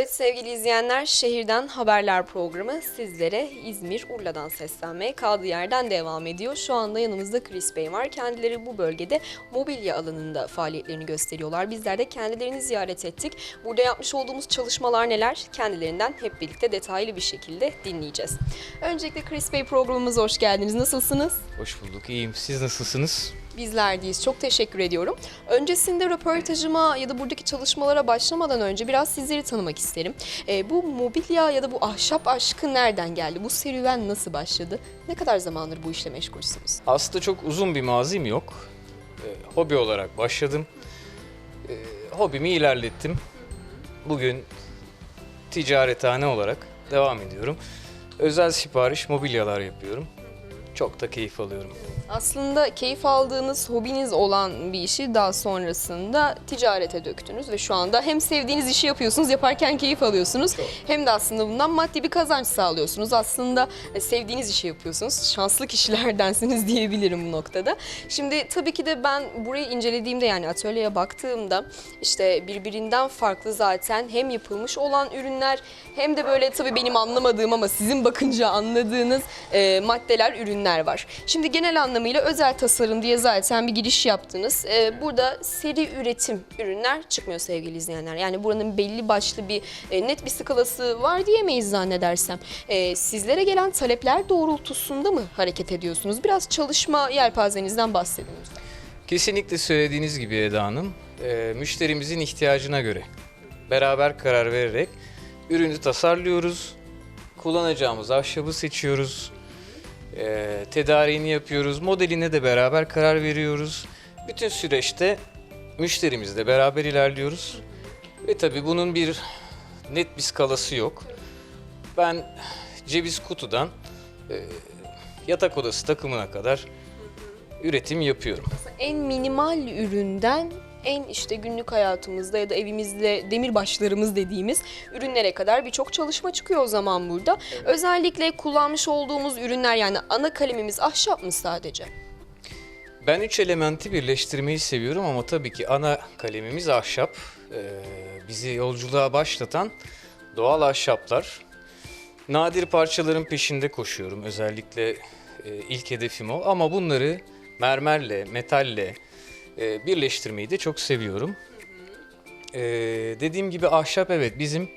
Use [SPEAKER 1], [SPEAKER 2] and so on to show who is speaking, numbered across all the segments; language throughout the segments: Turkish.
[SPEAKER 1] Evet sevgili izleyenler, Şehirden Haberler programı sizlere İzmir, Urla'dan seslenmeye kaldığı yerden devam ediyor. Şu anda yanımızda Chris Bey var. Kendileri bu bölgede mobilya alanında faaliyetlerini gösteriyorlar. Bizler de kendilerini ziyaret ettik. Burada yapmış olduğumuz çalışmalar neler? Kendilerinden hep birlikte detaylı bir şekilde dinleyeceğiz. Öncelikle Chris Bey programımıza hoş geldiniz. Nasılsınız?
[SPEAKER 2] Hoş bulduk, iyiyim. Siz nasılsınız?
[SPEAKER 1] Bizler deyiz. Çok teşekkür ediyorum. Öncesinde röportajıma ya da buradaki çalışmalara başlamadan önce biraz sizleri tanımak isterim. Ee, bu mobilya ya da bu ahşap aşkı nereden geldi? Bu serüven nasıl başladı? Ne kadar zamandır bu işle meşgulsünüz?
[SPEAKER 2] Aslında çok uzun bir mazim yok. Ee, hobi olarak başladım. Ee, hobimi ilerlettim. Bugün ticarethane olarak devam ediyorum. Özel sipariş mobilyalar yapıyorum. Çok da keyif alıyorum.
[SPEAKER 1] Aslında keyif aldığınız hobiniz olan bir işi daha sonrasında ticarete döktünüz ve şu anda hem sevdiğiniz işi yapıyorsunuz, yaparken keyif alıyorsunuz hem de aslında bundan maddi bir kazanç sağlıyorsunuz. Aslında e, sevdiğiniz işi yapıyorsunuz. Şanslı kişilerdensiniz diyebilirim bu noktada. Şimdi tabii ki de ben burayı incelediğimde yani atölyeye baktığımda işte birbirinden farklı zaten hem yapılmış olan ürünler hem de böyle tabii benim anlamadığım ama sizin bakınca anladığınız e, maddeler, ürünler var. Şimdi genel anlamıyla özel tasarım diye zaten bir giriş yaptınız. E, burada seri üretim ürünler çıkmıyor sevgili izleyenler. Yani buranın belli başlı bir e, net bir skalası var diyemeyiz zannedersem. E, sizlere gelen talepler doğrultusunda mı hareket ediyorsunuz? Biraz çalışma yelpazenizden bahsedin lütfen.
[SPEAKER 2] Kesinlikle söylediğiniz gibi Eda Hanım, e, müşterimizin ihtiyacına göre beraber karar vererek ürünü tasarlıyoruz. Kullanacağımız ahşabı seçiyoruz. E, tedariğini yapıyoruz. Modeline de beraber karar veriyoruz. Bütün süreçte müşterimizle beraber ilerliyoruz. Ve tabii bunun bir net bir skalası yok. Ben ceviz kutudan e, yatak odası takımına kadar üretim yapıyorum.
[SPEAKER 1] En minimal üründen en işte günlük hayatımızda ya da evimizde demirbaşlarımız dediğimiz ürünlere kadar birçok çalışma çıkıyor o zaman burada. Özellikle kullanmış olduğumuz ürünler yani ana kalemimiz ahşap mı sadece?
[SPEAKER 2] Ben üç elementi birleştirmeyi seviyorum ama tabii ki ana kalemimiz ahşap. Ee, bizi yolculuğa başlatan doğal ahşaplar. Nadir parçaların peşinde koşuyorum. Özellikle e, ilk hedefim o. Ama bunları mermerle, metalle e, birleştirmeyi de çok seviyorum. Ee, dediğim gibi ahşap evet bizim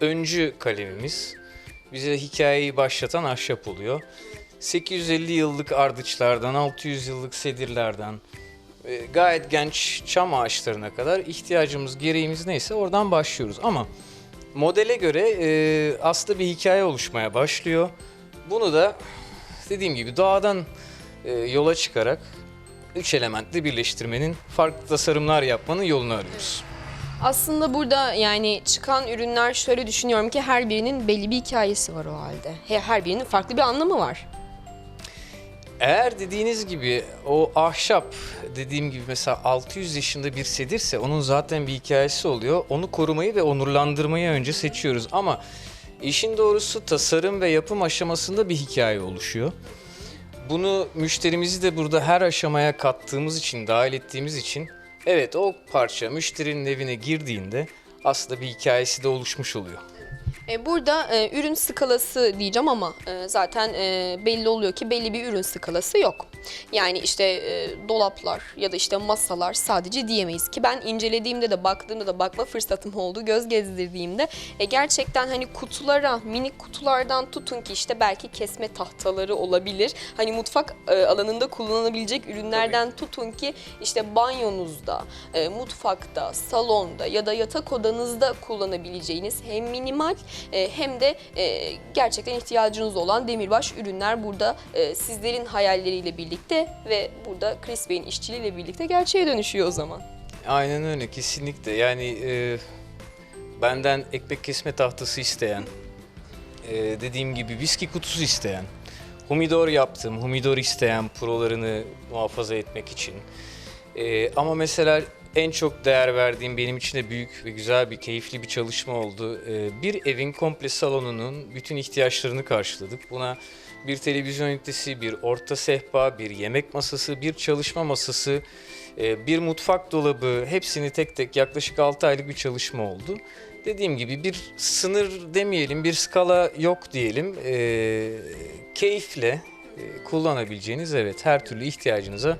[SPEAKER 2] öncü kalemimiz. Bize hikayeyi başlatan ahşap oluyor. 850 yıllık ardıçlardan, 600 yıllık sedirlerden, e, gayet genç çam ağaçlarına kadar ihtiyacımız, gereğimiz neyse oradan başlıyoruz. Ama modele göre e, aslında bir hikaye oluşmaya başlıyor. Bunu da dediğim gibi doğadan e, yola çıkarak üç elementli birleştirmenin, farklı tasarımlar yapmanın yolunu arıyoruz.
[SPEAKER 1] Aslında burada yani çıkan ürünler şöyle düşünüyorum ki her birinin belli bir hikayesi var o halde. He- Her birinin farklı bir anlamı var.
[SPEAKER 2] Eğer dediğiniz gibi o ahşap dediğim gibi mesela 600 yaşında bir sedirse onun zaten bir hikayesi oluyor. Onu korumayı ve onurlandırmayı önce seçiyoruz ama işin doğrusu tasarım ve yapım aşamasında bir hikaye oluşuyor. Bunu müşterimizi de burada her aşamaya kattığımız için, dahil ettiğimiz için evet o parça müşterinin evine girdiğinde aslında bir hikayesi de oluşmuş oluyor.
[SPEAKER 1] E, Burada e, ürün skalası diyeceğim ama e, zaten e, belli oluyor ki belli bir ürün skalası yok. Yani işte e, dolaplar ya da işte masalar sadece diyemeyiz ki ben incelediğimde de baktığımda da bakma fırsatım oldu göz gezdirdiğimde e, gerçekten hani kutulara minik kutulardan tutun ki işte belki kesme tahtaları olabilir. Hani mutfak e, alanında kullanılabilecek ürünlerden tutun ki işte banyonuzda, e, mutfakta, salonda ya da yatak odanızda kullanabileceğiniz hem minimal e, hem de e, gerçekten ihtiyacınız olan demirbaş ürünler burada e, sizlerin hayalleriyle birlikte ve burada Chris Bey'in işçiliğiyle birlikte gerçeğe dönüşüyor o zaman.
[SPEAKER 2] Aynen öyle kesinlikle. Yani e, benden ekmek kesme tahtası isteyen, e, dediğim gibi viski kutusu isteyen, humidor yaptım, humidor isteyen prolarını muhafaza etmek için. E, ama mesela en çok değer verdiğim benim için de büyük ve güzel bir keyifli bir çalışma oldu. E, bir evin komple salonunun bütün ihtiyaçlarını karşıladık. Buna bir televizyon ünitesi, bir orta sehpa, bir yemek masası, bir çalışma masası, e, bir mutfak dolabı hepsini tek tek yaklaşık 6 aylık bir çalışma oldu. Dediğim gibi bir sınır demeyelim, bir skala yok diyelim. E, keyifle e, kullanabileceğiniz evet her türlü ihtiyacınıza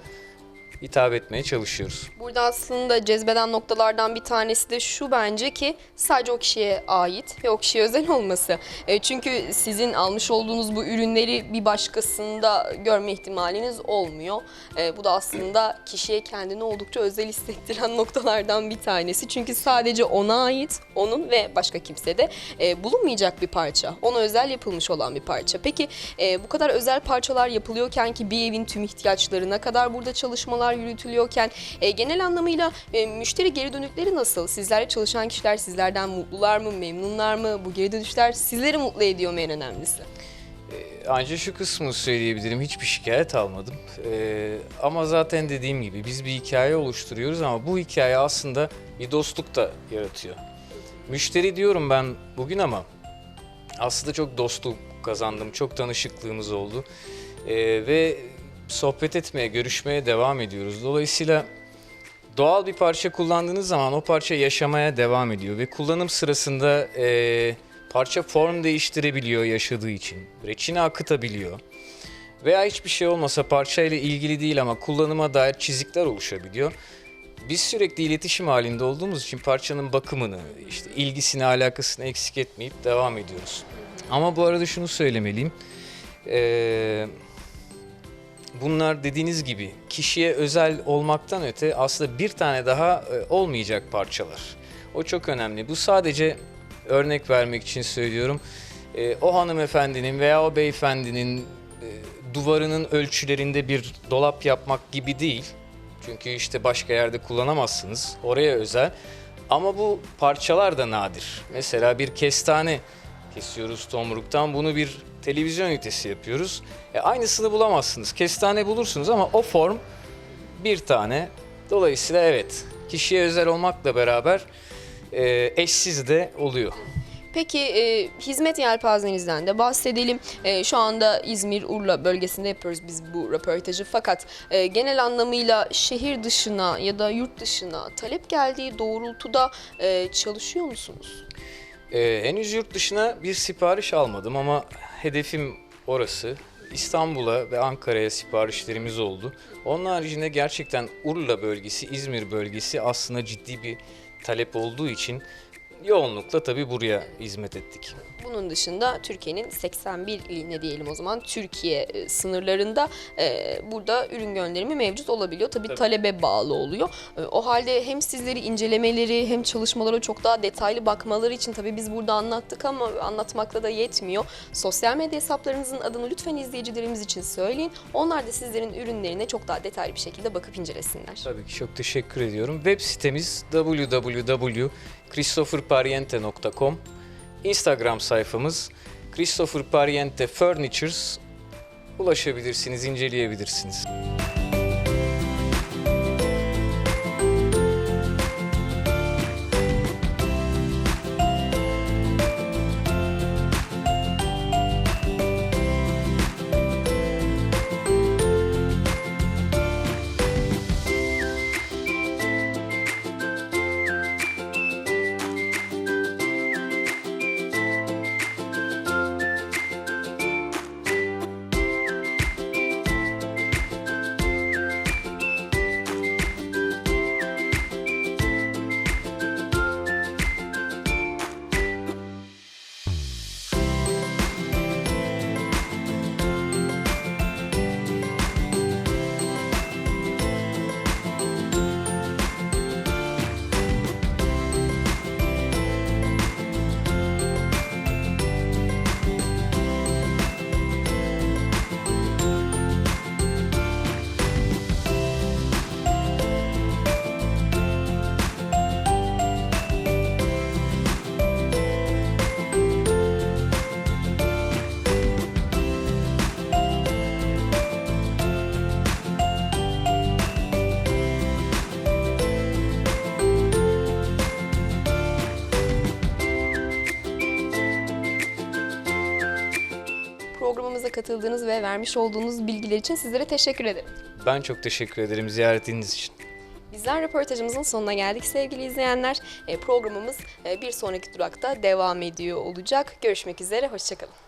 [SPEAKER 2] hitap etmeye çalışıyoruz.
[SPEAKER 1] Burada aslında cezbeden noktalardan bir tanesi de şu bence ki sadece o kişiye ait ve o kişiye özel olması. E, çünkü sizin almış olduğunuz bu ürünleri bir başkasında görme ihtimaliniz olmuyor. E, bu da aslında kişiye kendini oldukça özel hissettiren noktalardan bir tanesi. Çünkü sadece ona ait, onun ve başka kimsede e, bulunmayacak bir parça. Ona özel yapılmış olan bir parça. Peki e, bu kadar özel parçalar yapılıyorken ki bir evin tüm ihtiyaçlarına kadar burada çalışmalar yürütülüyorken e, genel anlamıyla e, müşteri geri dönükleri nasıl? Sizlerle çalışan kişiler sizlerden mutlular mı, memnunlar mı? Bu geri dönüşler sizleri mutlu ediyor mu en önemlisi?
[SPEAKER 2] Ancak şu kısmını söyleyebilirim. Hiçbir şikayet almadım. Ee, ama zaten dediğim gibi biz bir hikaye oluşturuyoruz ama bu hikaye aslında bir dostluk da yaratıyor. Müşteri diyorum ben bugün ama aslında çok dostluk kazandım. Çok tanışıklığımız oldu. Ee, ve sohbet etmeye, görüşmeye devam ediyoruz. Dolayısıyla doğal bir parça kullandığınız zaman o parça yaşamaya devam ediyor ve kullanım sırasında eee, parça form değiştirebiliyor yaşadığı için. Reçine akıtabiliyor. Veya hiçbir şey olmasa parçayla ilgili değil ama kullanıma dair çizikler oluşabiliyor. Biz sürekli iletişim halinde olduğumuz için parçanın bakımını, işte ilgisini, alakasını eksik etmeyip devam ediyoruz. Ama bu arada şunu söylemeliyim. Eee bunlar dediğiniz gibi kişiye özel olmaktan öte aslında bir tane daha e, olmayacak parçalar. O çok önemli. Bu sadece örnek vermek için söylüyorum. E, o hanımefendinin veya o beyefendinin e, duvarının ölçülerinde bir dolap yapmak gibi değil. Çünkü işte başka yerde kullanamazsınız. Oraya özel. Ama bu parçalar da nadir. Mesela bir kestane kesiyoruz tomruktan. Bunu bir televizyon ünitesi yapıyoruz. E, aynısını bulamazsınız. Kestane bulursunuz ama o form bir tane. Dolayısıyla evet kişiye özel olmakla beraber e, eşsiz de oluyor.
[SPEAKER 1] Peki e, hizmet yelpazenizden de bahsedelim. E, şu anda İzmir, Urla bölgesinde yapıyoruz biz bu röportajı. Fakat e, genel anlamıyla şehir dışına ya da yurt dışına talep geldiği doğrultuda e, çalışıyor musunuz?
[SPEAKER 2] Ee, henüz yurt dışına bir sipariş almadım ama hedefim orası. İstanbul'a ve Ankara'ya siparişlerimiz oldu. Onun haricinde gerçekten Urla bölgesi, İzmir bölgesi aslında ciddi bir talep olduğu için yoğunlukla tabii buraya hizmet ettik.
[SPEAKER 1] Bunun dışında Türkiye'nin 81 iline diyelim o zaman Türkiye e, sınırlarında e, burada ürün gönderimi mevcut olabiliyor. Tabii,
[SPEAKER 2] Tabii.
[SPEAKER 1] talebe bağlı oluyor. E, o halde hem sizleri incelemeleri hem çalışmalara çok daha detaylı bakmaları için tabii biz burada anlattık ama anlatmakla da yetmiyor. Sosyal medya hesaplarınızın adını lütfen izleyicilerimiz için söyleyin. Onlar da sizlerin ürünlerine çok daha detaylı bir şekilde bakıp incelesinler.
[SPEAKER 2] Tabii ki çok teşekkür ediyorum. Web sitemiz www.christopherpariente.com Instagram sayfamız Christopher Pariente Furnitures ulaşabilirsiniz, inceleyebilirsiniz.
[SPEAKER 1] Programımıza katıldığınız ve vermiş olduğunuz bilgiler için sizlere teşekkür ederim.
[SPEAKER 2] Ben çok teşekkür ederim ziyaretiniz için.
[SPEAKER 1] Bizler röportajımızın sonuna geldik sevgili izleyenler. E, Programımız e, bir sonraki durakta devam ediyor olacak. Görüşmek üzere, hoşçakalın.